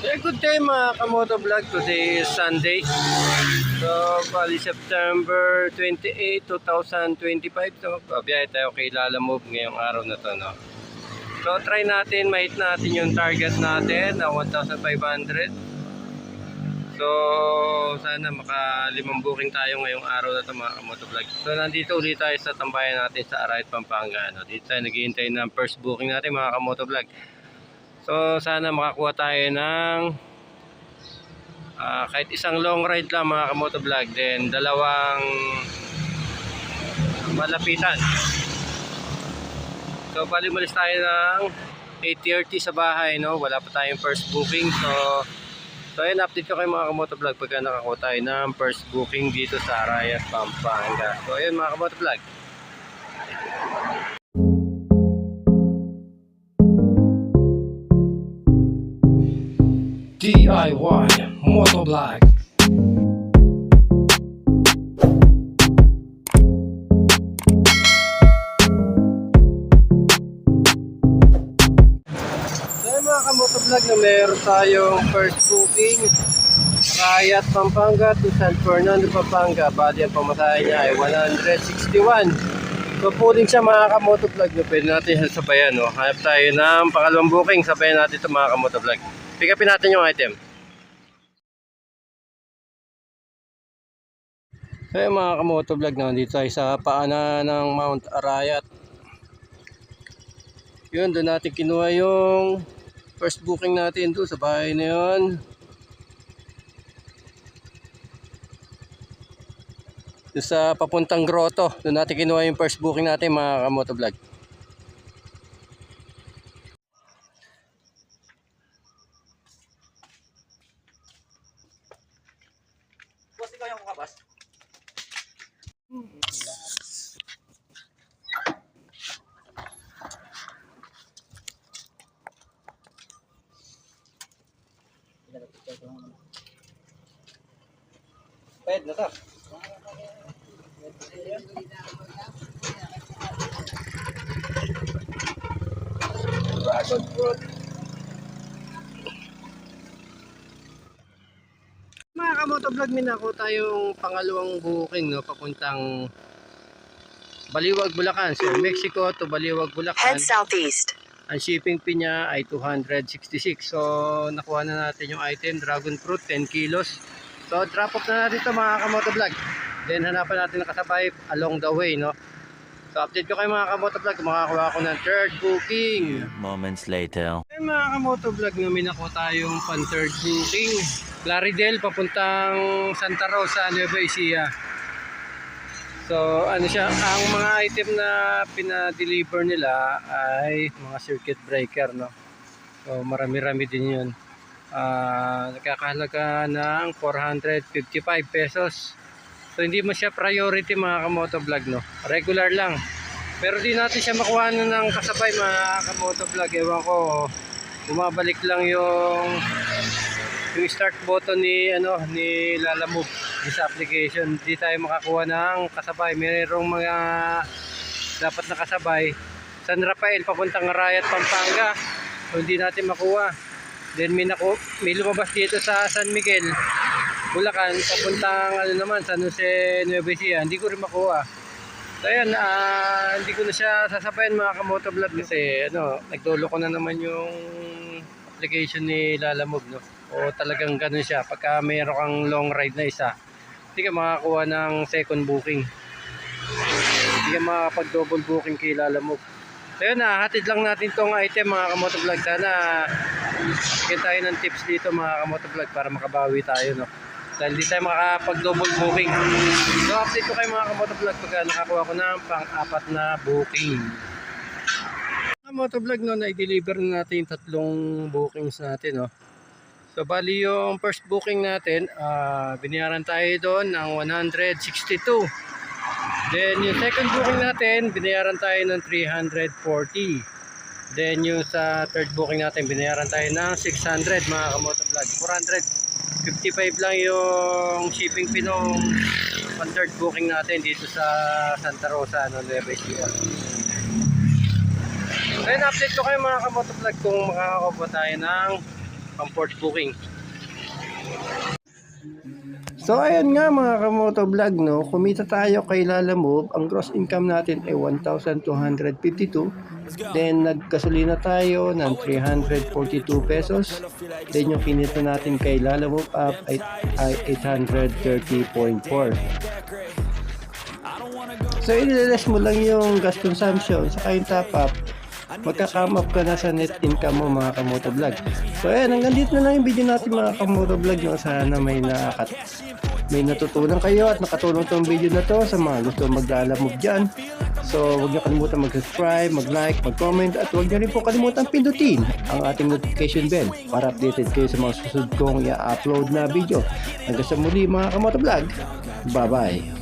Yeah, good day mga kamoto vlog. Today is Sunday. So, bali September 28, 2025. So, pabiyahe tayo kay Lala Move ngayong araw na to, no? So, try natin, mahit natin yung target natin na 1,500. So, sana makalimang booking tayo ngayong araw na to mga kamoto vlog. So, nandito ulit tayo sa tambayan natin sa Arayat, Pampanga. No? Dito tayo naghihintay ng first booking natin mga kamoto vlog. So sana makakuha tayo ng ah, kahit isang long ride lang mga kamoto vlog then dalawang malapitan. So bali malis tayo ng 8.30 sa bahay no. Wala pa tayong first booking. So So ayun, update ko kayo mga kamoto vlog pagka nakakuha tayo ng first booking dito sa Arayat, Pampanga. So ayun mga kamoto DIY Motovlog kamotovlog na meron tayong first booking Rayat Pampanga to San Fernando Pampanga. Bali ang pamasahe niya ay 161 So pulling siya mga kamotovlog na pwede natin sabayan no? Hanap tayo ng pangalawang booking. Sabayan natin ito mga kamotovlog Pick upin natin yung item So yun mga kamotovlog na dito tayo sa paanan ng Mount Arayat yun, doon natin kinuha yung first booking natin doon sa bahay na yun. Doon sa papuntang grotto. Doon natin kinuha yung first booking natin mga kamotovlog. Boss, ikaw yung kabas? Pwede na to. Dragon fruit. Mga kamotovlog, minako tayong pangalawang booking no, papuntang Baliwag, Bulacan. So, Mexico to Baliwag, Bulacan. Head southeast. Ang shipping fee niya ay 266. So, nakuha na natin yung item, dragon fruit, 10 kilos. So, drop off na natin ito mga kamotovlog. Then, hanapan natin na kasabay along the way, no? So, update ko kayo mga kamotovlog. Makakuha ako ng third booking. moments later. Ay mga kamotovlog, namin ako tayong pan third booking. Claridel, papuntang Santa Rosa, Nueva Ecija. So, ano siya, ang mga item na pinadeliver nila ay mga circuit breaker, no? So, marami-rami din yun. Ah, nakakahalaga ng 455 pesos. So, hindi mo siya priority mga kamotovlog, no? Regular lang. Pero di natin siya makuha na ng kasabay mga kamotovlog. Ewan ko, bumabalik lang yung yung start button ni ano ni Lala Move di sa application. Di tayo makakuha ng kasabay. Mayroong mga dapat na kasabay. San Rafael papuntang Arayat, Pampanga. So, hindi natin makuha. Then may, naku, may lumabas dito sa San Miguel, Bulacan, papuntang ano naman, San Jose, Nueva Ecija. Hindi ko rin makuha. So ayan, ah, hindi ko na siya sasabayan mga kamotovlog kasi ano, nagdolo ko na naman yung application ni Lala Move, no? O talagang ganun siya. Pagka mayroon kang long ride na isa, hindi ka makakuha ng second booking. Hindi ka makakapag-double booking kay Lala Move. So yun, ah, hatid lang natin tong item mga kamotovlog. Sana bigyan tayo ng tips dito mga kamotovlog para makabawi tayo, no? Dahil hindi tayo makakapag-double booking. So update ko kayo mga kamotovlog pagka nakakuha ko ng pang-apat na booking. Mga motovlog no, na-deliver na natin tatlong bookings natin. No? So bali yung first booking natin, ah binayaran tayo doon ng 162. Then yung second booking natin, binayaran tayo ng 340. Then yung sa third booking natin, binayaran tayo ng 600 mga kamotovlog. 455 lang yung shipping fee nung third booking natin dito sa Santa Rosa, ano, Nueva Ecija. Ngayon, update ko kayo mga kamotovlog kung makakakuha tayo ng pang port booking. So ayan nga mga kamoto vlog no, kumita tayo kay Lala Move, ang gross income natin ay 1,252. Then nagkasolina tayo ng 342 pesos. Then yung kinita natin kay Lala up ay, ay 830.4. So ililes mo lang yung gas consumption sa yung top up magka-come up ka na sa net income mo mga kamoto vlog. So ayan, hanggang dito na lang yung video natin mga kamoto vlog. Sana may nakat may natutunan kayo at nakatulong tong video na to sa mga gusto maglalamove dyan. So huwag niyo kalimutan mag-subscribe, mag-like, mag-comment at huwag niyo rin po kalimutan pindutin ang ating notification bell para updated kayo sa mga susunod kong i-upload na video. Hanggang sa muli mga kamoto vlog. Bye-bye.